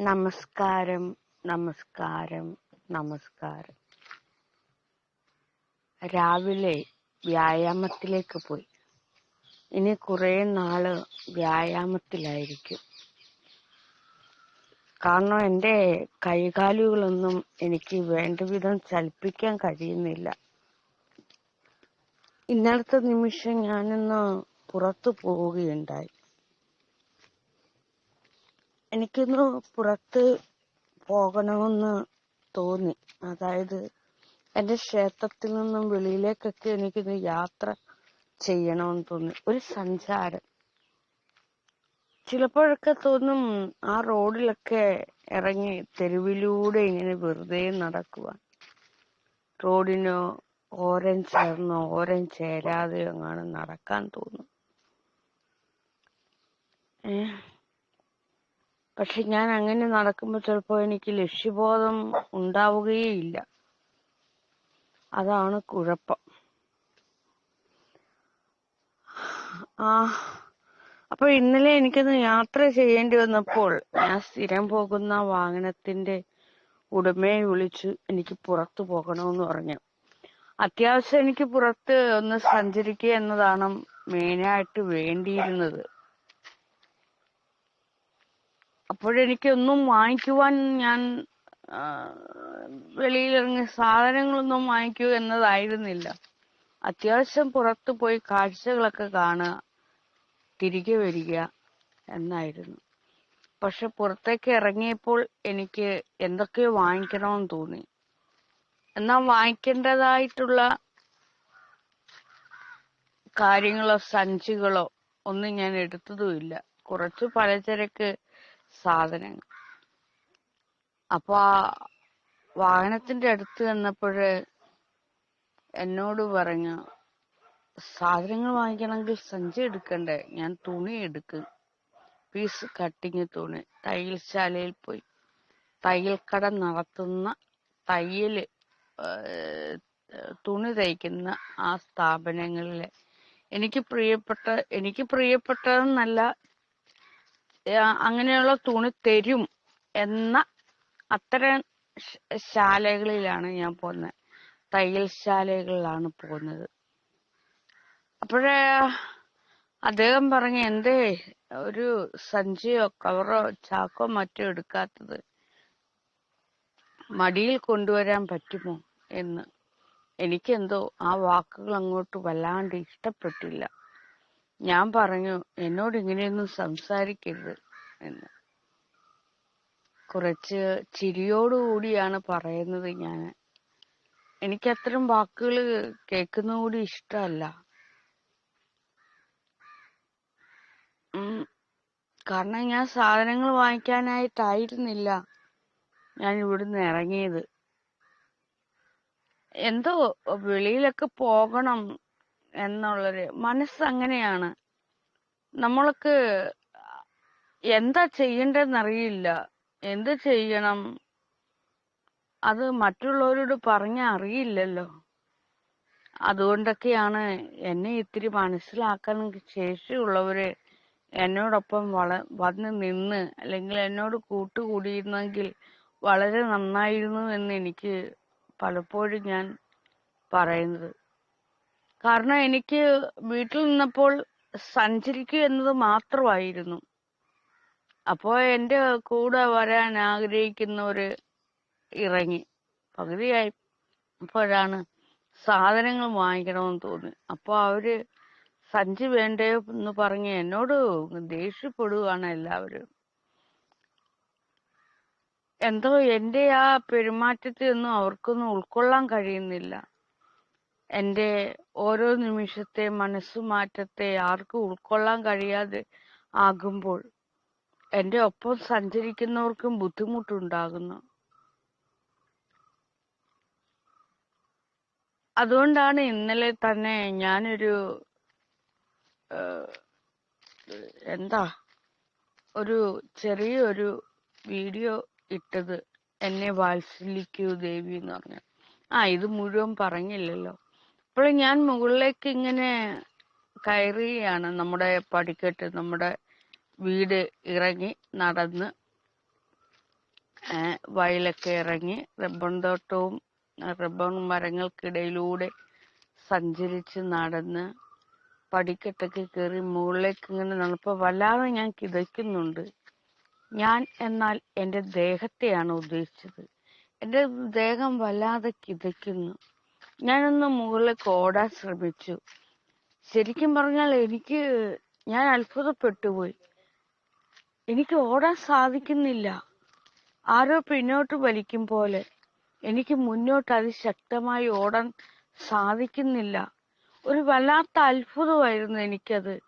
നമസ്കാരം നമസ്കാരം നമസ്കാരം. രാവിലെ വ്യായാമത്തിലേക്ക് പോയി. ഇനി കുറെ നാൾ വ്യായാമത്തിലായിരിക്കും. കാരണം എന്റെ കൈകാലുകളൊന്നും എനിക്ക് വേണ്ട വിധം ചലിപ്പിക്കാൻ കഴിയുന്നില്ല. ഇന്നലത്തെ നിമിഷം ഞാനൊന്ന് പുറത്തു പോവുകയുണ്ടായി. എനിക്കിന്ന് പുറത്ത് പോകണമെന്ന് തോന്നി. അതായത് എന്റെ ക്ഷേത്രത്തിൽ നിന്നും വെളിയിലേക്കൊക്കെ എനിക്കിന്ന് യാത്ര ചെയ്യണമെന്ന് തോന്നി. ഒരു സഞ്ചാരം. ചിലപ്പോഴൊക്കെ തോന്നും ആ റോഡിലൊക്കെ ഇറങ്ങി തെരുവിലൂടെ ഇങ്ങനെ വെറുതെ നടക്കുവാൻ റോഡിനോ ഓരം ചേർന്നോ ഓരം ചേരാതെയോ എങ്ങാനും നടക്കാൻ തോന്നും. ഏഹ്. പക്ഷെ ഞാൻ അങ്ങനെ നടക്കുമ്പോൾ ചിലപ്പോൾ എനിക്ക് ലക്ഷ്യബോധം ഉണ്ടാവുകയേ ഇല്ല അതാണ് കുഴപ്പം. ആ അപ്പൊ ഇന്നലെ എനിക്കൊന്ന് യാത്ര ചെയ്യേണ്ടി വന്നപ്പോൾ ഞാൻ സ്ഥിരം പോകുന്ന വാഹനത്തിന്റെ ഉടമയെ വിളിച്ചു എനിക്ക് പുറത്തു പോകണമെന്ന് പറഞ്ഞു. അത്യാവശ്യം എനിക്ക് പുറത്ത് ഒന്ന് സഞ്ചരിക്കുക എന്നതാണ് മെയിനായിട്ട് വേണ്ടിയിരുന്നത്. അപ്പോഴെനിക്കൊന്നും വാങ്ങിക്കുവാൻ ഞാൻ വെളിയിലിറങ്ങി സാധനങ്ങളൊന്നും വാങ്ങിക്കൂ എന്നതായിരുന്നില്ല. അത്യാവശ്യം പുറത്തു പോയി കാഴ്ചകളൊക്കെ കാണുക തിരികെ വരിക എന്നായിരുന്നു. പക്ഷെ പുറത്തേക്ക് ഇറങ്ങിയപ്പോൾ എനിക്ക് എന്തൊക്കെയോ വാങ്ങിക്കണമെന്ന് തോന്നി. എന്നാൽ വാങ്ങിക്കേണ്ടതായിട്ടുള്ള കാര്യങ്ങളോ സഞ്ചികളോ ഒന്നും ഞാൻ എടുത്തതുമില്ല. കുറച്ച് പലചരക്ക് സാധനങ്ങൾ. അപ്പൊ ആ വാഹനത്തിന്റെ അടുത്ത് ചെന്നപ്പോഴ് എന്നോട് പറഞ്ഞു സാധനങ്ങൾ വാങ്ങിക്കണമെങ്കിൽ സഞ്ചി എടുക്കണ്ടേ? ഞാൻ തുണി എടുക്കും. പീസ് കട്ടിങ് തുണി തയ്യൽ ശാലയിൽ പോയി. തയ്യൽക്കട നടത്തുന്ന തയ്യൽ തുണി തയ്ക്കുന്ന ആ സ്ഥാപനങ്ങളിലെ എനിക്ക് പ്രിയപ്പെട്ട എനിക്ക് പ്രിയപ്പെട്ടതെന്നല്ല അങ്ങനെയുള്ള തുണി തരും എന്ന അത്തരം ശാലകളിലാണ് ഞാൻ പോകുന്നത്. തയ്യൽ ശാലകളിലാണ് പോകുന്നത്. അപ്പോഴേ അദ്ദേഹം പറഞ്ഞു എന്തേ ഒരു സഞ്ചിയോ കവറോ ചാക്കോ മറ്റോ എടുക്കാത്തത് മടിയിൽ കൊണ്ടുവരാൻ പറ്റുമോ? എന്ന് എനിക്കെന്തോ ആ വാക്കുകൾ അങ്ങോട്ട് വല്ലാണ്ട് ഇഷ്ടപ്പെട്ടില്ല. ഞാൻ പറഞ്ഞു എന്നോട് ഇങ്ങനെയൊന്നും സംസാരിക്കരുത് എന്ന്. കുറച്ച് ചിരിയോടുകൂടിയാണ് പറയുന്നത് ഞാൻ. എനിക്ക് അത്തരം വാക്കുകൾ കേൾക്കുന്ന കൂടി ഇഷ്ടമല്ല കാരണം ഞാൻ സാധനങ്ങൾ വാങ്ങിക്കാനായിട്ടായിരുന്നില്ല ഞാൻ ഇവിടുന്ന് ഇറങ്ങിയത്. എന്തോ വെളിയിലൊക്കെ പോകണം എന്നുള്ളൊരു മനസ്സ് അങ്ങനെയാണ് നമ്മൾക്ക് എന്താ ചെയ്യേണ്ടതെന്നറിയില്ല. എന്ത് ചെയ്യണം? അത് മറ്റുള്ളവരോട് പറഞ്ഞ അറിയില്ലല്ലോ. അതുകൊണ്ടൊക്കെയാണ് എന്നെ ഇത്തിരി മനസ്സിലാക്കാൻ ശേഷിയുള്ളവര് എന്നോടൊപ്പം വള വന്ന് നിന്ന് അല്ലെങ്കിൽ എന്നോട് കൂട്ടുകൂടിയിരുന്നെങ്കിൽ വളരെ നന്നായിരുന്നു എന്ന് എനിക്ക് പലപ്പോഴും ഞാൻ പറയുന്നത്. കാരണം എനിക്ക് വീട്ടിൽ നിന്നപ്പോൾ സഞ്ചരിക്കുക എന്നത് മാത്രമായിരുന്നു. അപ്പോ എന്റെ കൂടെ വരാൻ ആഗ്രഹിക്കുന്നവര് ഇറങ്ങി പകുതിയായി. അപ്പോഴാണ് സാധനങ്ങൾ വാങ്ങിക്കണമെന്ന് തോന്നി. അപ്പോൾ അവർ സഞ്ചി വേണ്ടേ എന്ന് പറഞ്ഞ് എന്നോട് ദേഷ്യപ്പെടുകയാണ് എല്ലാവരും. എന്തോ എന്റെ ആ പെരുമാറ്റത്തിൽ ഒന്നും അവർക്കൊന്നും ഉൾക്കൊള്ളാൻ കഴിയുന്നില്ല. എന്റെ ഓരോ നിമിഷത്തെ മനസ്സുമാറ്റത്തെ ആർക്കും ഉൾക്കൊള്ളാൻ കഴിയാതെ ആകുമ്പോൾ എന്റെ ഒപ്പം സഞ്ചരിക്കുന്നവർക്കും ബുദ്ധിമുട്ടുണ്ടാകുന്നു. അതുകൊണ്ടാണ് ഇന്നലെ തന്നെ ഞാനൊരു എന്താ ഒരു ചെറിയൊരു വീഡിയോ ഇട്ടത് എന്നെ വാത്സല്യിക്കൂ ദേവി എന്ന് പറഞ്ഞു. ആ ഇത് മുഴുവൻ പറഞ്ഞില്ലല്ലോ. അപ്പോൾ ഞാൻ മുകളിലേക്ക് ഇങ്ങനെ കയറുകയാണ് നമ്മുടെ പടിക്കെട്ട് നമ്മുടെ വീട് ഇറങ്ങി നടന്ന് വയലൊക്കെ ഇറങ്ങി റബ്ബർ തോട്ടവും റബ്ബർ മരങ്ങൾക്കിടയിലൂടെ സഞ്ചരിച്ച് നടന്ന് പടിക്കെട്ടൊക്കെ കയറി മുകളിലേക്ക് ഇങ്ങനെ നടന്നപ്പോൾ വല്ലാതെ ഞാൻ കിതയ്ക്കുന്നുണ്ട്. ഞാൻ എന്നാൽ എന്റെ ദേഹത്തെയാണ് ഉദ്ദേശിച്ചത്. എന്റെ ദേഹം വല്ലാതെ കിതയ്ക്കുന്നു. ഞാനൊന്ന് മുകളിലേക്ക് ഓടാൻ ശ്രമിച്ചു. ശരിക്കും പറഞ്ഞാൽ എനിക്ക് ഞാൻ അത്ഭുതപ്പെട്ടു പോയി. എനിക്ക് ഓടാൻ സാധിക്കുന്നില്ല. ആരോ പിന്നോട്ട് വലിക്കും പോലെ. എനിക്ക് മുന്നോട്ട് അതിശക്തമായി ഓടാൻ സാധിക്കുന്നില്ല. ഒരു വല്ലാത്ത അത്ഭുതമായിരുന്നു എനിക്കത്.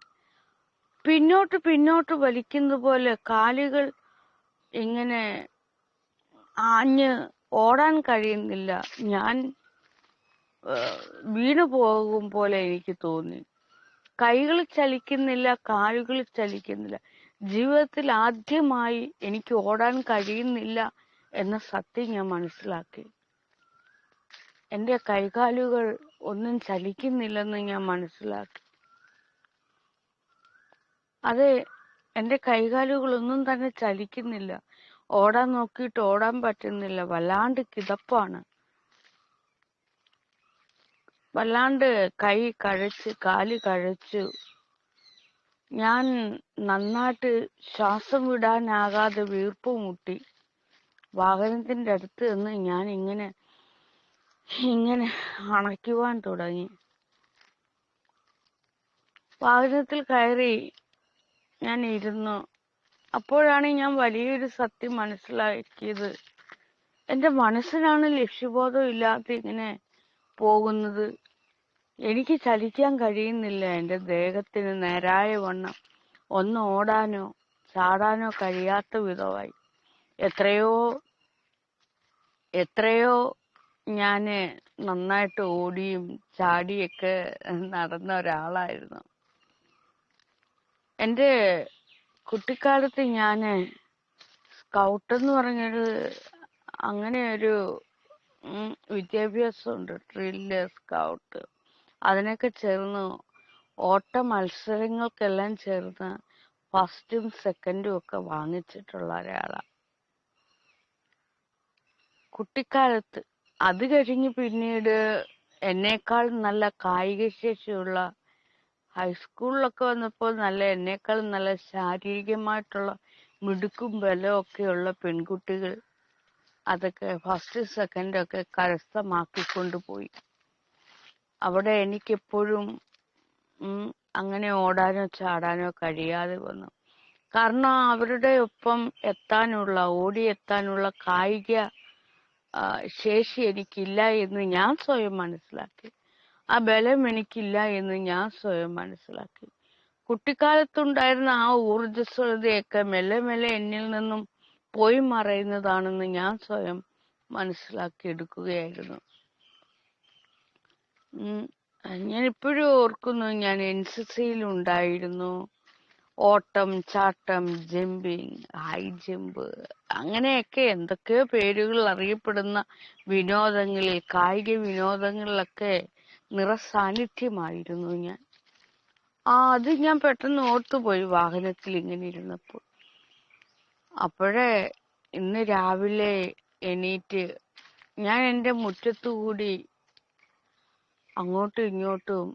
പിന്നോട്ട് പിന്നോട്ട് വലിക്കുന്ന പോലെ കാലുകൾ ഇങ്ങനെ ആഞ്ഞ് ഓടാൻ കഴിയുന്നില്ല. ഞാൻ വീണു പോകും പോലെ എനിക്ക് തോന്നി. കൈകൾ ചലിക്കുന്നില്ല കാലുകൾ ചലിക്കുന്നില്ല. ജീവിതത്തിൽ ആദ്യമായി എനിക്ക് ഓടാൻ കഴിയുന്നില്ല എന്ന സത്യം ഞാൻ മനസ്സിലാക്കി. എന്റെ കൈകാലുകൾ ഒന്നും ചലിക്കുന്നില്ലെന്ന് ഞാൻ മനസ്സിലാക്കി. അതെ എന്റെ കൈകാലുകളൊന്നും തന്നെ ചലിക്കുന്നില്ല. ഓടാൻ നോക്കിയിട്ട് ഓടാൻ പറ്റുന്നില്ല. വല്ലാണ്ട് കിതപ്പാണ്. വല്ലാണ്ട് കൈ കഴച്ച് കാൽ കഴച്ചു ഞാൻ നന്നായിട്ട് ശ്വാസം വിടാനാകാതെ വീർപ്പ് മുട്ടി. വാഹനത്തിന്റെ അടുത്ത് നിന്ന് ഞാൻ ഇങ്ങനെ ഇങ്ങനെ അണയ്ക്കുവാൻ തുടങ്ങി. വാഹനത്തിൽ കയറി ഞാൻ ഇരുന്നു. അപ്പോഴാണ് ഞാൻ വലിയൊരു സത്യം മനസ്സിലാക്കിയത്. എന്റെ മനസ്സിനാണ് ലക്ഷ്യബോധം ഇല്ലാതെ ഇങ്ങനെ പോകുന്നത്. എനിക്ക് ചലിക്കാൻ കഴിയുന്നില്ല. എന്റെ ദേഹത്തിന് നേരായ വണ്ണം. ഒന്ന് ഓടാനോ ചാടാനോ കഴിയാത്ത വിധമായി. എത്രയോ എത്രയോ ഞാൻ നന്നായിട്ട് ഓടിയും ചാടിയൊക്കെ നടന്ന ഒരാളായിരുന്നു. എന്റെ കുട്ടിക്കാലത്ത് ഞാൻ സ്കൗട്ട് എന്ന് പറഞ്ഞൊരു അങ്ങനെ ഒരു വിദ്യാഭ്യാസമുണ്ട്. ഡ്രില്ല് സ്കൗട്ട് അതിനൊക്കെ ചേർന്ന് ഓട്ട മത്സരങ്ങൾക്കെല്ലാം ചേർന്ന് ഫസ്റ്റും സെക്കൻഡും ഒക്കെ വാങ്ങിച്ചിട്ടുള്ള ഒരാളാ. കുട്ടിക്കാലത്ത് അത് കഴിഞ്ഞ് പിന്നീട് എന്നേക്കാൾ നല്ല കായിക ശേഷിയുള്ള ഹൈസ്കൂളിലൊക്കെ വന്നപ്പോൾ നല്ല എന്നേക്കാൾ നല്ല ശാരീരികമായിട്ടുള്ള മിടുക്കും ബലവും ഒക്കെയുള്ള പെൺകുട്ടികൾ അതൊക്കെ ഫസ്റ്റ് സെക്കൻഡ് ഒക്കെ കരസ്ഥമാക്കി പോയി അവിടെ എനിക്കെപ്പോഴും അങ്ങനെ ഓടാനോ ചാടാനോ കഴിയാതെ വന്നു. കാരണം അവരുടെ ഒപ്പം എത്താനുള്ള ഓടിയെത്താനുള്ള കായിക ശേഷി എനിക്കില്ല എന്ന് ഞാൻ സ്വയം മനസ്സിലാക്കി. ആ ബലം എനിക്കില്ല എന്ന് ഞാൻ സ്വയം മനസ്സിലാക്കി. കുട്ടിക്കാലത്തുണ്ടായിരുന്ന ആ ഊർജസ്വലതയൊക്കെ മെല്ലെ മെല്ലെ എന്നിൽ നിന്നും പോയി മറയുന്നതാണെന്ന് ഞാൻ സ്വയം മനസ്സിലാക്കി എടുക്കുകയായിരുന്നു ഉം, ഞാൻ ഇപ്പോഴും ഓർക്കുന്നു ഞാൻ എൻ സി സിയിൽ ഉണ്ടായിരുന്നു. ഓട്ടം ചാട്ടം ജമ്പിങ് ഹൈ ജമ്പ് അങ്ങനെയൊക്കെ എന്തൊക്കെയോ പേരുകൾ അറിയപ്പെടുന്ന വിനോദങ്ങളിൽ കായിക വിനോദങ്ങളിലൊക്കെ നിറസാന്നിധ്യമായിരുന്നു ഞാൻ. ആ അത് ഞാൻ പെട്ടെന്ന് ഓർത്തുപോയി വാഹനത്തിൽ ഇങ്ങനെ ഇരുന്നപ്പോൾ. അപ്പോഴേ ഇന്ന് രാവിലെ എണീറ്റ് ഞാൻ എന്റെ മുറ്റത്തുകൂടി അങ്ങോട്ടും ഇങ്ങോട്ടും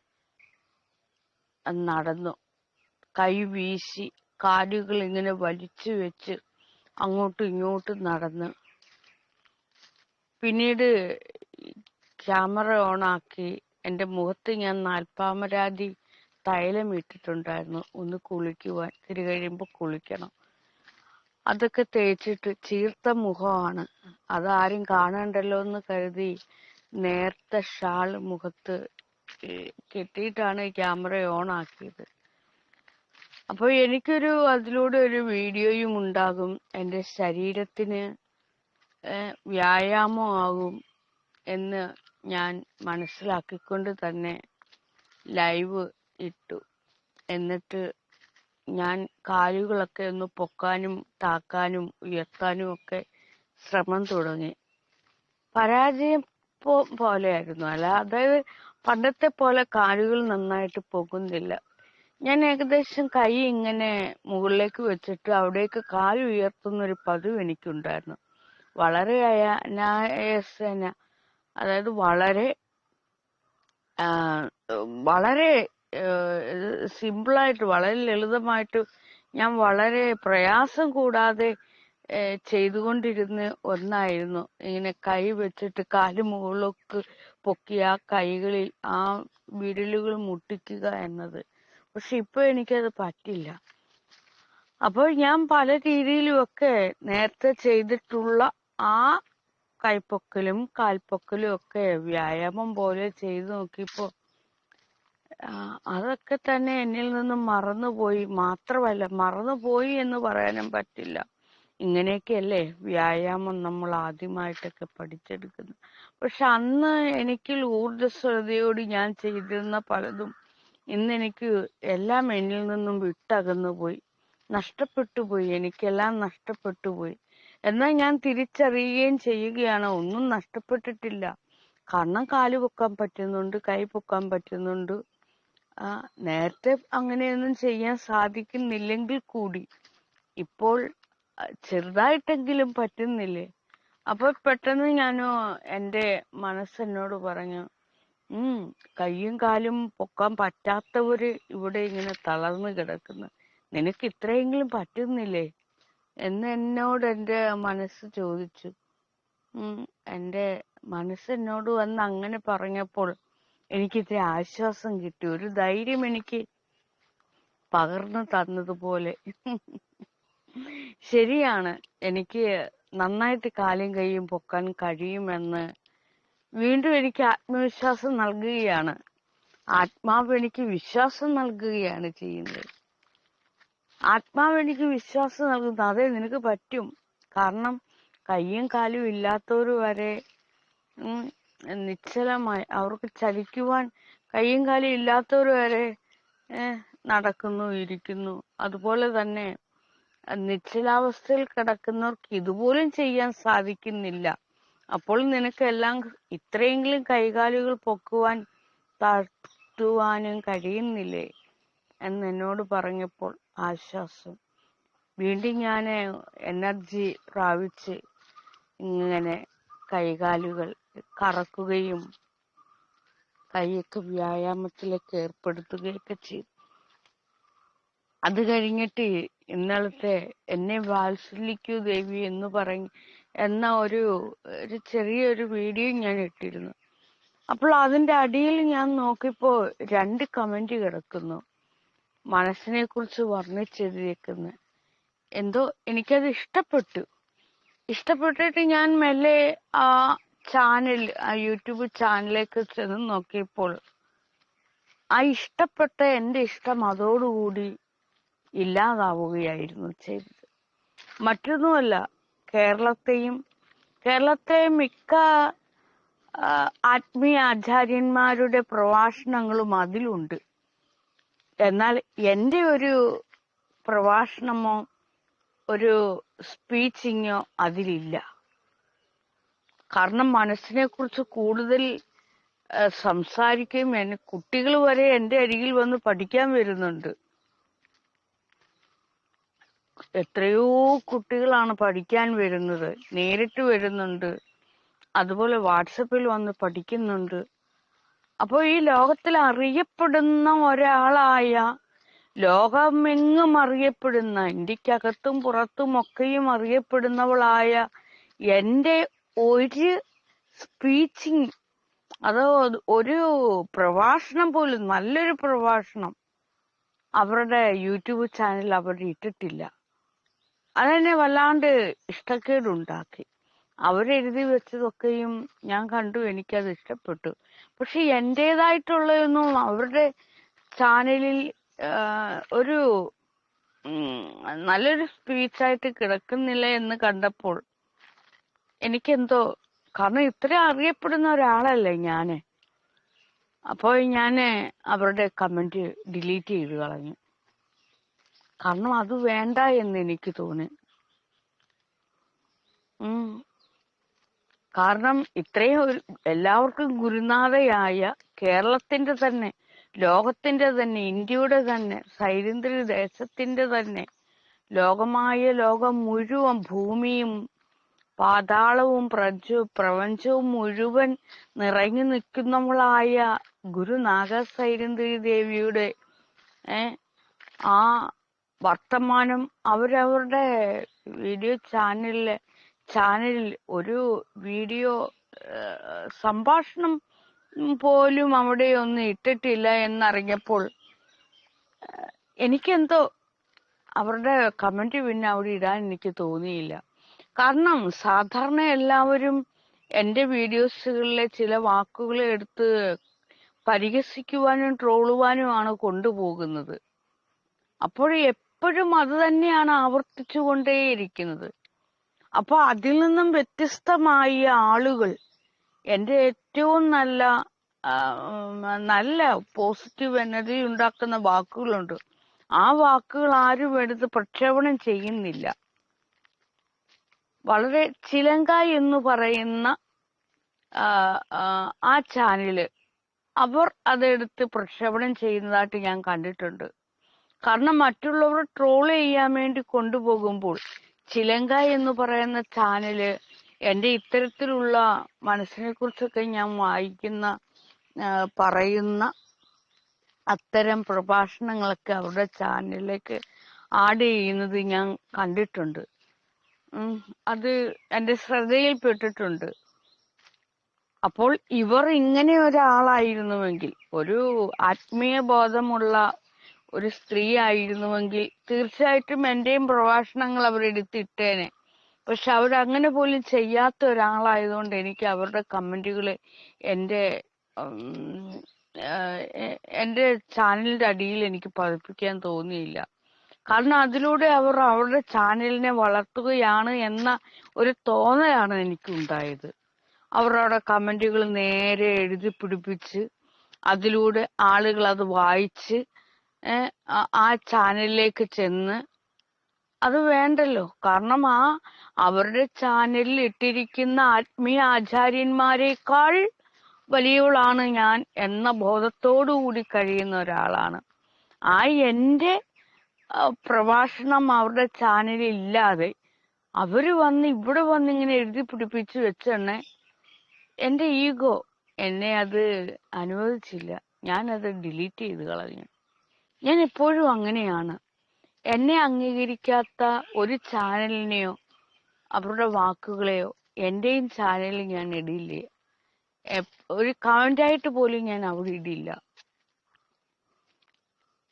നടന്നു. കൈ വീശി കാലുകൾ ഇങ്ങനെ വലിച്ചു വെച്ച് അങ്ങോട്ടും ഇങ്ങോട്ടും നടന്ന്. പിന്നീട് ക്യാമറ ഓണാക്കി എന്റെ മുഖത്ത് ഞാൻ നാൽപ്പാമരാതി തൈലം ഇട്ടിട്ടുണ്ടായിരുന്നു. ഒന്ന് കുളിക്കുവാൻ തിരി കഴിയുമ്പോൾ കുളിക്കണം. അതൊക്കെ തേച്ചിട്ട് ചീർത്ത മുഖമാണ്. അതാരും കാണണ്ടല്ലോ എന്ന് കരുതി നേർത്ത ഷാൾ മുഖത്ത് കെട്ടിയിട്ടാണ് ക്യാമറ ഓൺ ആക്കിയത്. അപ്പോൾ എനിക്കൊരു അതിലൂടെ ഒരു വീഡിയോയും ഉണ്ടാകും. എന്റെ ശരീരത്തിന് വ്യായാമം ആകും എന്ന് ഞാൻ മനസ്സിലാക്കിക്കൊണ്ട് തന്നെ ലൈവ് ഇട്ടു. എന്നിട്ട് ഞാൻ കാലുകളൊക്കെ ഒന്ന് പൊക്കാനും താക്കാനും ഉയർത്താനും ഒക്കെ ശ്രമം തുടങ്ങി. പരാജയം പോലെയായിരുന്നു. അല്ല അതായത് പണ്ടത്തെ പോലെ കാലുകൾ നന്നായിട്ട് പോകുന്നില്ല ഞാൻ ഏകദേശം കൈ ഇങ്ങനെ മുകളിലേക്ക് വെച്ചിട്ട് അവിടേക്ക് കാൽ ഉയർത്തുന്ന ഒരു പതിവ് എനിക്കുണ്ടായിരുന്നു. വളരെ അനായാസേന അതായത് വളരെ വളരെ സിമ്പിളായിട്ട് വളരെ ലളിതമായിട്ട് ഞാൻ വളരെ പ്രയാസം കൂടാതെ ചെയ്തുകൊണ്ടിരുന്ന ഒന്നായിരുന്നു. ഇങ്ങനെ കൈ വെച്ചിട്ട് കാൽ മുകളിലേക്ക് പൊക്കി ആ കൈകളിൽ ആ വിരലുകൾ മുട്ടിക്കുക എന്നത്. പക്ഷെ ഇപ്പൊ എനിക്കത് പറ്റില്ല. അപ്പോൾ ഞാൻ പല രീതിയിലുമൊക്കെ നേരത്തെ ചെയ്തിട്ടുള്ള ആ കൈപ്പൊക്കലും കാൽപ്പൊക്കലും ഒക്കെ വ്യായാമം പോലെ ചെയ്തു നോക്കിയപ്പോ അതൊക്കെ തന്നെ എന്നിൽ നിന്നും മറന്നുപോയി. മാത്രമല്ല മറന്നുപോയി എന്ന് പറയാനും പറ്റില്ല. ഇങ്ങനെയൊക്കെയല്ലേ വ്യായാമം നമ്മൾ ആദ്യമായിട്ടൊക്കെ പഠിച്ചെടുക്കുന്നത്. പക്ഷെ അന്ന് എനിക്ക് ഊർജസ്വലതയോട് ഞാൻ ചെയ്തിരുന്ന പലതും ഇന്ന് എനിക്ക് എല്ലാം എന്നിൽ നിന്നും വിട്ടകന്നു പോയി നഷ്ടപ്പെട്ടു പോയി എനിക്കെല്ലാം നഷ്ടപ്പെട്ടു പോയി എന്നാൽ ഞാൻ തിരിച്ചറിയുകയും ചെയ്യുകയാണ്. ഒന്നും നഷ്ടപ്പെട്ടിട്ടില്ല. കാരണം കാൽ പൊക്കാൻ പറ്റുന്നുണ്ട് കൈ പൊക്കാൻ പറ്റുന്നുണ്ട്. നേരത്തെ അങ്ങനെയൊന്നും ചെയ്യാൻ സാധിക്കുന്നില്ലെങ്കിൽ കൂടി. ഇപ്പോൾ ചെറുതായിട്ടെങ്കിലും പറ്റുന്നില്ലേ? അപ്പൊ പെട്ടെന്ന് ഞാൻ എന്റെ മനസ്സെന്നോട് പറഞ്ഞു ഉം കയ്യും കാലും പൊക്കാൻ പറ്റാത്തവര് ഇവിടെ ഇങ്ങനെ തളർന്നു കിടക്കുന്നു. നിനക്ക് ഇത്രയെങ്കിലും പറ്റുന്നില്ലേ? എന്ന് എന്നോട് എന്റെ മനസ്സ് ചോദിച്ചു. ഉം എന്റെ മനസ്സ് എന്നോട് വന്ന് അങ്ങനെ പറഞ്ഞപ്പോൾ എനിക്ക് ഇത്തിരി ആശ്വാസം കിട്ടി. ഒരു ധൈര്യം എനിക്ക് പകർന്നു തന്നതുപോലെ. ശരിയാണ്. എനിക്ക് നന്നായിട്ട് കാലും കൈയും പൊക്കാൻ കഴിയുമെന്ന് വീണ്ടും എനിക്ക് ആത്മവിശ്വാസം നൽകുകയാണ്. ആത്മാവ് എനിക്ക് വിശ്വാസം നൽകുകയാണ് ചെയ്യുന്നത്. ആത്മാവ് എനിക്ക് വിശ്വാസം നൽകുന്നു അതെ നിനക്ക് പറ്റും. കാരണം കയ്യും കാലും ഇല്ലാത്തവർ വരെ നിശ്ചലമായി അവർക്ക് ചലിക്കുവാൻ കയ്യും കാലും ഇല്ലാത്തവർ വരെ നടക്കുന്നു ഇരിക്കുന്നു. അതുപോലെ തന്നെ നിശ്ചലാവസ്ഥയിൽ കിടക്കുന്നവർക്ക് ഇതുപോലും ചെയ്യാൻ സാധിക്കുന്നില്ല. അപ്പോൾ നിനക്ക് എല്ലാം ഇത്രയെങ്കിലും കൈകാലുകൾ പൊക്കുവാൻ താഴ്ത്തുവാനും കഴിയുന്നില്ലേ? എന്ന് എന്നോട് പറഞ്ഞപ്പോൾ ആശ്വാസം. വീണ്ടും ഞാൻ എനർജി പ്രാപിച്ച് ഇങ്ങനെ കൈകാലുകൾ കറക്കുകയും കൈയൊക്കെ വ്യായാമത്തിലേക്ക് ഏർപ്പെടുത്തുകയൊക്കെ ചെയ്തു. അത് കഴിഞ്ഞിട്ട് ഇന്നലത്തെ എന്നെ വാത്സല്യിക്കൂ ദേവി എന്ന് പറഞ്ഞ് എന്ന ഒരു ഒരു ചെറിയൊരു വീഡിയോ ഞാൻ ഇട്ടിരുന്നു. അപ്പോൾ അതിന്റെ അടിയിൽ ഞാൻ നോക്കിയപ്പോ രണ്ട് കമന്റ് കിടക്കുന്നു. മനസ്സിനെ കുറിച്ച് വർണിച്ചെഴുതിയേക്കുന്നു. എന്തോ എനിക്കത് ഇഷ്ടപ്പെട്ടു. ഇഷ്ടപ്പെട്ടിട്ട് ഞാൻ മെല്ലെ ആ ചാനൽ യൂട്യൂബ് ചാനലിലേക്ക് ചെന്ന് നോക്കിയപ്പോൾ ആ ഇഷ്ടപ്പെട്ട എന്റെ ഇഷ്ടം അതോടുകൂടി ഇല്ലാതാവുകയായിരുന്നു ചെയ്തത്. മറ്റൊന്നുമല്ല കേരളത്തെയും കേരളത്തെ മിക്ക ആത്മീയ ആചാര്യന്മാരുടെ പ്രഭാഷണങ്ങളും അതിലുണ്ട്. എന്നാൽ എന്റെ ഒരു പ്രഭാഷണമോ ഒരു സ്പീച്ചിങ്ങോ അതിലില്ല. കാരണം മനസ്സിനെ കുറിച്ച് കൂടുതൽ സംസാരിക്കുകയും എന്നെ കുട്ടികൾ വരെ എന്റെ അരികിൽ വന്ന് പഠിക്കാൻ വരുന്നുണ്ട്. എത്രയോ കുട്ടികളാണ് പഠിക്കാൻ വരുന്നത് നേരിട്ട് വരുന്നുണ്ട്. അതുപോലെ വാട്സപ്പിൽ വന്ന് പഠിക്കുന്നുണ്ട്. അപ്പോൾ ഈ ലോകത്തിൽ അറിയപ്പെടുന്ന ഒരാളായ ലോകമെങ്ങും അറിയപ്പെടുന്ന ഇന്ത്യക്കകത്തും പുറത്തും ഒക്കെയും അറിയപ്പെടുന്നവളായ എന്റെ ഒരു സ്പീച്ചിങ് അതോ ഒരു പ്രഭാഷണം പോലും നല്ലൊരു പ്രഭാഷണം അവരുടെ യൂട്യൂബ് ചാനൽ അവർ ഇട്ടിട്ടില്ല. അതെന്നെ വല്ലാണ്ട് ഇഷ്ടക്കേടുണ്ടാക്കി. അവരെഴുതി വെച്ചതൊക്കെയും ഞാൻ കണ്ടു എനിക്കത് ഇഷ്ടപ്പെട്ടു. പക്ഷെ എന്റേതായിട്ടുള്ളതൊന്നും അവരുടെ ചാനലിൽ ഒരു നല്ലൊരു സ്പീച്ചായിട്ട് കിടക്കുന്നില്ല എന്ന് കണ്ടപ്പോൾ എനിക്കെന്തോ കാരണം ഇത്ര അറിയപ്പെടുന്ന ഒരാളല്ലേ ഞാൻ. അപ്പോൾ ഞാൻ അവരുടെ കമന്റ് ഡിലീറ്റ് ചെയ്ത് കളഞ്ഞു. കാരണം അത് വേണ്ട എന്ന് എനിക്ക് തോന്നി. കാരണം ഇത്രയും ഒരു എല്ലാവർക്കും ഗുരുനാഥയായ കേരളത്തിന്റെ തന്നെ ലോകത്തിന്റെ തന്നെ ഇന്ത്യയുടെ തന്നെ സൈരന്ധ്ര ദേശത്തിന്റെ തന്നെ ലോകമായ ലോകം മുഴുവൻ ഭൂമിയും പാതാളവും പ്രപഞ്ചവും മുഴുവൻ നിറഞ്ഞു നിൽക്കുന്നവളായ ഗുരു നാഗസൈരന്ദ്രി ദേവിയുടെ ആ വർത്തമാനം അവരവരുടെ വീഡിയോ ചാനലിൽ ചാനലിൽ ഒരു വീഡിയോ സംഭാഷണം പോലും അവിടെ ഒന്നും ഇട്ടിട്ടില്ല എന്നറിഞ്ഞപ്പോൾ എനിക്കെന്തോ അവരുടെ കമന്റ് പിന്നെ അവിടെ ഇടാൻ എനിക്ക് തോന്നിയില്ല. കാരണം സാധാരണ എല്ലാവരും എന്റെ വീഡിയോസുകളിലെ ചില വാക്കുകൾ എടുത്ത് പരിഹസിക്കുവാനും ട്രോളുവാനുമാണ് കൊണ്ടുപോകുന്നത്. അപ്പോൾ എപ്പോഴും അത് തന്നെയാണ് ആവർത്തിച്ചു കൊണ്ടേയിരിക്കുന്നത് അപ്പൊ അതിൽ നിന്നും വ്യത്യസ്തമായ ആളുകൾ എന്റെ ഏറ്റവും നല്ല നല്ല പോസിറ്റീവ് എനർജി ഉണ്ടാക്കുന്ന വാക്കുകളുണ്ട്. ആ വാക്കുകൾ ആരും എടുത്ത് പ്രക്ഷേപണം ചെയ്യുന്നില്ല. വളരെ ചിലങ്ക എന്ന് പറയുന്ന ആ, ചാനൽ അവർ അതെടുത്ത് പ്രക്ഷേപണം ചെയ്യുന്നതായിട്ട് ഞാൻ കണ്ടിട്ടുണ്ട്. കാരണം മറ്റുള്ളവർ ട്രോൾ ചെയ്യാൻ വേണ്ടി കൊണ്ടുപോകുമ്പോൾ ചിലങ്ക എന്ന് പറയുന്ന ചാനൽ എന്റെ ഇത്തരത്തിലുള്ള മനസ്സിനെ കുറിച്ചൊക്കെ ഞാൻ വായിക്കുന്ന പറയുന്ന അത്തരം പ്രഭാഷണങ്ങളൊക്കെ അവരുടെ ചാനലിലേക്ക് ആഡ് ചെയ്യുന്നത് ഞാൻ കണ്ടിട്ടുണ്ട്. അത് എന്റെ ശ്രദ്ധയിൽപ്പെട്ടിട്ടുണ്ട്. അപ്പോൾ ഇവർ ഇങ്ങനെ ഒരാളായിരുന്നുവെങ്കിൽ ഒരു ആത്മീയ ബോധമുള്ള ഒരു സ്ത്രീ ആയിരുന്നുവെങ്കിൽ തീർച്ചയായിട്ടും എന്റെയും പ്രഭാഷണങ്ങൾ അവരെടുത്തിട്ടേനെ പക്ഷെ അവരങ്ങനെ പോലും ചെയ്യാത്ത ഒരാളായതുകൊണ്ട് എനിക്ക് അവരുടെ കമന്റുകൾ എന്റെ എന്റെ ചാനലിന്റെ അടിയിൽ എനിക്ക് പതിപ്പിക്കാൻ തോന്നിയില്ല. കാരണം അതിലൂടെ അവർ അവരുടെ ചാനലിനെ വളർത്തുകയാണ് എന്ന ഒരു തോന്നലാണ് എനിക്ക് ഉണ്ടായത് അവരുടെ കമന്റുകൾ നേരെ എഴുതി പിടിപ്പിച്ച് അതിലൂടെ ആളുകൾ അത് വായിച്ച് ആ- ചാനലിലേക്ക് ചെന്ന് അത് വേണ്ടല്ലോ. കാരണം ആ അവരുടെ ചാനലിൽ ഇട്ടിരിക്കുന്ന ആത്മീയ ആചാര്യന്മാരെക്കാൾ വലിയവളാണ് ഞാൻ എന്ന ബോധത്തോടു കൂടി കഴിയുന്ന ഒരാളാണ്. ആ എന്റെ പ്രഭാഷണം അവരുടെ ചാനലിൽ ഇല്ലാതെ അവർ വന്ന് ഇവിടെ വന്ന് ഇങ്ങനെ എഴുതി പിടിപ്പിച്ചു വെച്ചെന്നെ എന്റെ ഈഗോ എന്നെ അത് അനുവദിച്ചില്ല. ഞാൻ അത് ഡിലീറ്റ് ചെയ്ത് കളഞ്ഞു. ഞാൻ എപ്പോഴും അങ്ങനെയാണ്. എന്നെ അംഗീകരിക്കാത്ത ഒരു ചാനലിനെയോ അവരുടെ വാക്കുകളെയോ എന്റെയും ചാനലിൽ ഞാൻ ഇടില്ല ഒരു കമന്റ് ആയിട്ട് പോലും ഞാൻ അവിടെ ഇടില്ല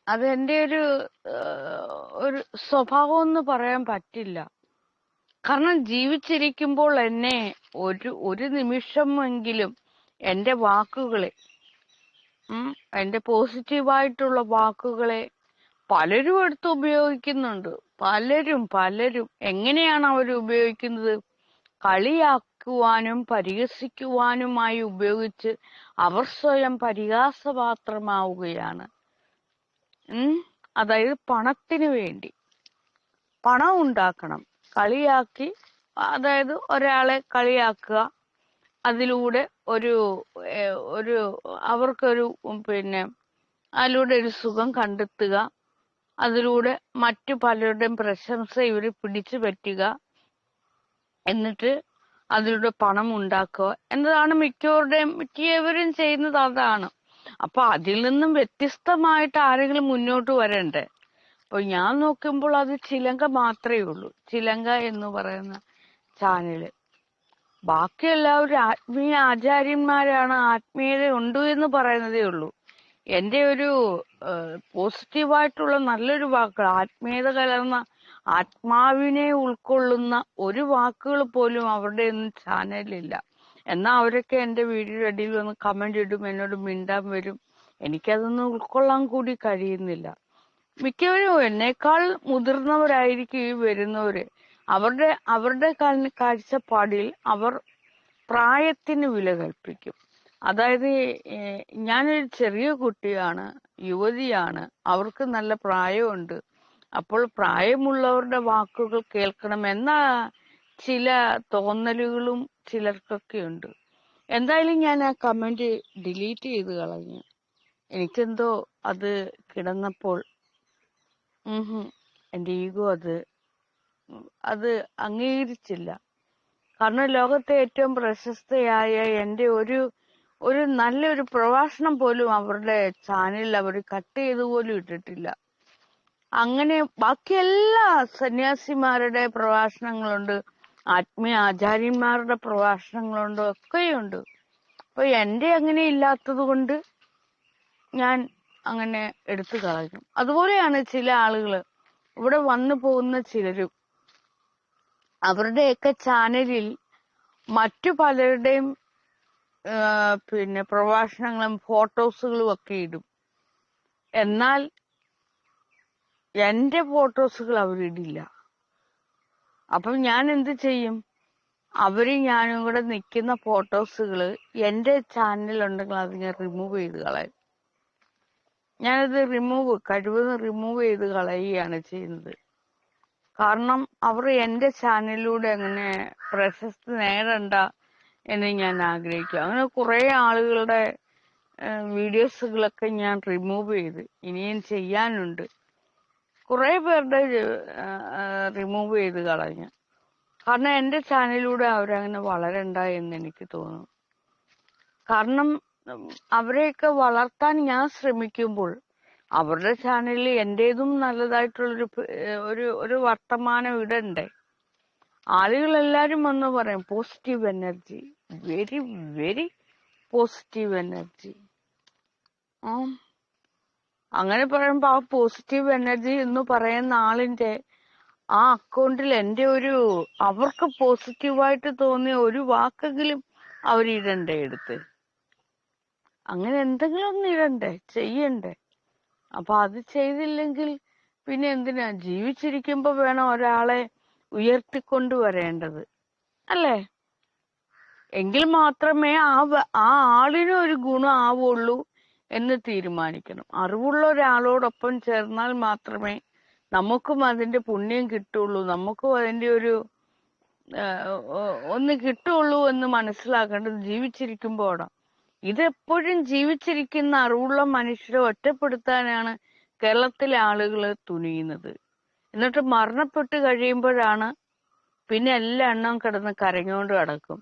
അത് എന്റെ ഒരു ഒരു സ്വഭാവം എന്ന് പറയാൻ പറ്റില്ല. കാരണം ജീവിച്ചിരിക്കുമ്പോൾ എന്നെ ഒരു ഒരു നിമിഷമെങ്കിലും എന്റെ വാക്കുകളെ എന്റെ പോസിറ്റീവായിട്ടുള്ള വാക്കുകളെ പലരും എടുത്ത് ഉപയോഗിക്കുന്നുണ്ട്. പലരും പലരും എങ്ങനെയാണ് അവർ ഉപയോഗിക്കുന്നത്? കളിയാക്കുവാനും പരിഹസിക്കുവാനുമായി ഉപയോഗിച്ച് അവർ സ്വയം പരിഹാസപാത്രമാവുകയാണ്. അതായത് പണത്തിന് വേണ്ടി. പണം ഉണ്ടാക്കണം. കളിയാക്കി അതായത് ഒരാളെ കളിയാക്കുക. അതിലൂടെ ഒരു ഒരു അവർക്കൊരു പിന്നെ അതിലൂടെ ഒരു സുഖം കണ്ടെത്തുക. അതിലൂടെ മറ്റു പലരുടെയും പ്രശംസ ഇവർ പിടിച്ചു പറ്റുക. എന്നിട്ട് അതിലൂടെ പണം ഉണ്ടാക്കുക. എന്നതാണ് മിക്കവരുടെയും മിക്കവരും ചെയ്യുന്നത് അതാണ്. അപ്പൊ അതിൽ നിന്നും വ്യത്യസ്തമായിട്ട് ആരെങ്കിലും മുന്നോട്ട് വരണ്ടേ? അപ്പൊ ഞാൻ നോക്കുമ്പോൾ അത് ചിലങ്ക മാത്രമേ ഉള്ളൂ. ചിലങ്ക എന്ന് പറയുന്ന ചാനൽ. ബാക്കി എല്ലാവരും ആത്മീയ ആചാര്യന്മാരാണ് ആത്മീയത ഉണ്ട് എന്ന് പറയുന്നതേ ഉള്ളൂ. എന്റെ ഒരു പോസിറ്റീവായിട്ടുള്ള നല്ലൊരു വാക്കുകൾ ആത്മീയത കലർന്ന ആത്മാവിനെ ഉൾക്കൊള്ളുന്ന ഒരു വാക്കുകൾ പോലും അവരുടെ ഒന്നും ചാനലിലില്ല. എന്നാ അവരൊക്കെ എന്റെ വീഡിയോ അടിയിൽ വന്ന് കമന്റ് ഇടും എന്നോട് മിണ്ടാൻ വരും. എനിക്കതൊന്നും ഉൾക്കൊള്ളാൻ കൂടി കഴിയുന്നില്ല. മിക്കവരും എന്നേക്കാൾ മുതിർന്നവരായിരിക്കും ഈ വരുന്നവര്. അവരുടെ അവരുടെ കാഴ്ചപ്പാടിൽ അവർ പ്രായത്തിന് വില കൽപ്പിക്കും. അതായത് ഞാനൊരു ചെറിയ കുട്ടിയാണ് യുവതിയാണ്. അവർക്ക് നല്ല പ്രായമുണ്ട്. അപ്പോൾ പ്രായമുള്ളവരുടെ വാക്കുകൾ കേൾക്കണം എന്ന ചില തോന്നലുകളും ചിലർക്കൊക്കെ ഉണ്ട്. എന്തായാലും ഞാൻ ആ കമന്റ് ഡിലീറ്റ് ചെയ്ത് കളഞ്ഞു. എനിക്കെന്തോ അത് കിടന്നപ്പോൾ എന്റെ ഈഗോ അത് അത് അംഗീകരിച്ചില്ല. കാരണം ലോകത്തെ ഏറ്റവും പ്രശസ്തയായ എന്റെ ഒരു ഒരു നല്ലൊരു പ്രഭാഷണം പോലും അവരുടെ ചാനലിൽ അവർ കട്ട് ചെയ്ത് പോലും ഇട്ടിട്ടില്ല. അങ്ങനെ ബാക്കി എല്ലാ സന്യാസിമാരുടെ പ്രഭാഷണങ്ങളുണ്ട്. ആത്മീയ ആചാര്യന്മാരുടെ പ്രഭാഷണങ്ങളുണ്ട്? ഒക്കെയുണ്ട്. അപ്പൊ എന്റെ അങ്ങനെ ഇല്ലാത്തത് കൊണ്ട് ഞാൻ അങ്ങനെ എടുത്തു കളയും അതുപോലെയാണ് ചില ആളുകൾ ഇവിടെ വന്നു പോകുന്ന ചിലരും അവരുടെയൊക്കെ ചാനലിൽ മറ്റു പലരുടെയും പിന്നെ പ്രഭാഷണങ്ങളും ഫോട്ടോസുകളും ഒക്കെ ഇടും. എന്നാൽ എന്റെ ഫോട്ടോസുകൾ അവരിടില്ല. അപ്പം ഞാൻ എന്ത് ചെയ്യും? അവർ ഞാനും കൂടെ നിൽക്കുന്ന ഫോട്ടോസുകൾ എന്റെ ചാനലുണ്ടെങ്കിൽ അത് ഞാൻ റിമൂവ് ചെയ്ത് കളയും. ഞാനത് റിമൂവ് കഴിവതും റിമൂവ് ചെയ്ത് കളയുകയാണ് ചെയ്യുന്നത്. കാരണം അവർ എന്റെ ചാനലിലൂടെ അങ്ങനെ പ്രശസ്തി നേടണ്ട എന്ന് ഞാൻ ആഗ്രഹിക്കും. അങ്ങനെ കുറെ ആളുകളുടെ വീഡിയോസുകളൊക്കെ ഞാൻ റിമൂവ് ചെയ്ത് ഇനിയും ചെയ്യാനുണ്ട്. കുറെ പേരുടെ റിമൂവ് ചെയ്ത് കളഞ്ഞു. കാരണം എന്റെ ചാനലിലൂടെ അവരങ്ങനെ വളരണ്ട എന്ന് എനിക്ക് തോന്നുന്നു. കാരണം അവരെയൊക്കെ വളർത്താൻ ഞാൻ ശ്രമിക്കുമ്പോൾ അവരുടെ ചാനലിൽ എന്റേതും നല്ലതായിട്ടുള്ളൊരു ഒരു ഒരു വർത്തമാനം ഇടണ്ടേ? ആളുകൾ എല്ലാരും വന്ന് പറയും positive energy very very positive energy ആ. അങ്ങനെ പറയുമ്പോ ആ പോസിറ്റീവ് എനർജി എന്ന് പറയുന്ന ആളിന്റെ ആ അക്കൗണ്ടിൽ എന്റെ ഒരു അവർക്ക് പോസിറ്റീവായിട്ട് തോന്നിയ ഒരു വാക്കെങ്കിലും അവർ ഇടണ്ടേ എടുത്ത്? അങ്ങനെ എന്തെങ്കിലും ഒന്ന് ഇടണ്ടേ? ചെയ്യണ്ടേ? അപ്പൊ അത് ചെയ്തില്ലെങ്കിൽ പിന്നെ എന്തിനാ? ജീവിച്ചിരിക്കുമ്പോ വേണം ഒരാളെ ഉയർത്തിക്കൊണ്ടുവരേണ്ടത് അല്ലേ? എങ്കിൽ മാത്രമേ ആ ആ ആളിന് ഒരു ഗുണം ആവുള്ളൂ. എന്ന് തീരുമാനിക്കണം. അറിവുള്ള ഒരാളോടൊപ്പം ചേർന്നാൽ മാത്രമേ നമുക്കും അതിന്റെ പുണ്യം കിട്ടുള്ളൂ. നമുക്കും അതിന്റെ ഒരു ഒന്ന് കിട്ടുള്ളൂ എന്ന് മനസ്സിലാക്കേണ്ടത് ജീവിച്ചിരിക്കുമ്പോഴാണ് ഇതെപ്പോഴും ജീവിച്ചിരിക്കുന്ന അറിവുള്ള മനുഷ്യരെ ഒറ്റപ്പെടുത്താനാണ് കേരളത്തിലെ ആളുകൾ തുനിയുന്നത്. എന്നിട്ട് മരണപ്പെട്ട് കഴിയുമ്പോഴാണ് പിന്നെ എല്ലാ എണ്ണം കിടന്ന് കരഞ്ഞുകൊണ്ട് കിടക്കും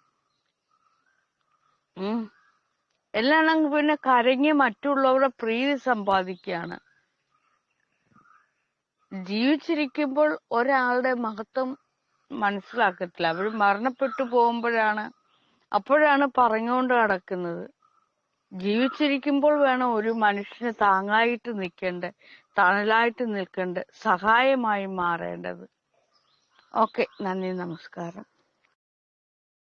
ഉം. എല്ലാ എണ്ണം പിന്നെ കരഞ്ഞ് മറ്റുള്ളവരുടെ പ്രീതി സമ്പാദിക്കുകയാണ്. ജീവിച്ചിരിക്കുമ്പോൾ ഒരാളുടെ മഹത്വം മനസ്സിലാക്കത്തില്ല. അവർ മരണപ്പെട്ടു പോകുമ്പോഴാണ് അപ്പോഴാണ് പറഞ്ഞുകൊണ്ട് നടക്കുന്നത്. ജീവിച്ചിരിക്കുമ്പോൾ വേണം ഒരു മനുഷ്യന് താങ്ങായിട്ട് നിൽക്കേണ്ട തണലായിട്ട് നിൽക്കേണ്ട സഹായമായി മാറേണ്ടത്. ഓക്കെ നന്ദി നമസ്കാരം.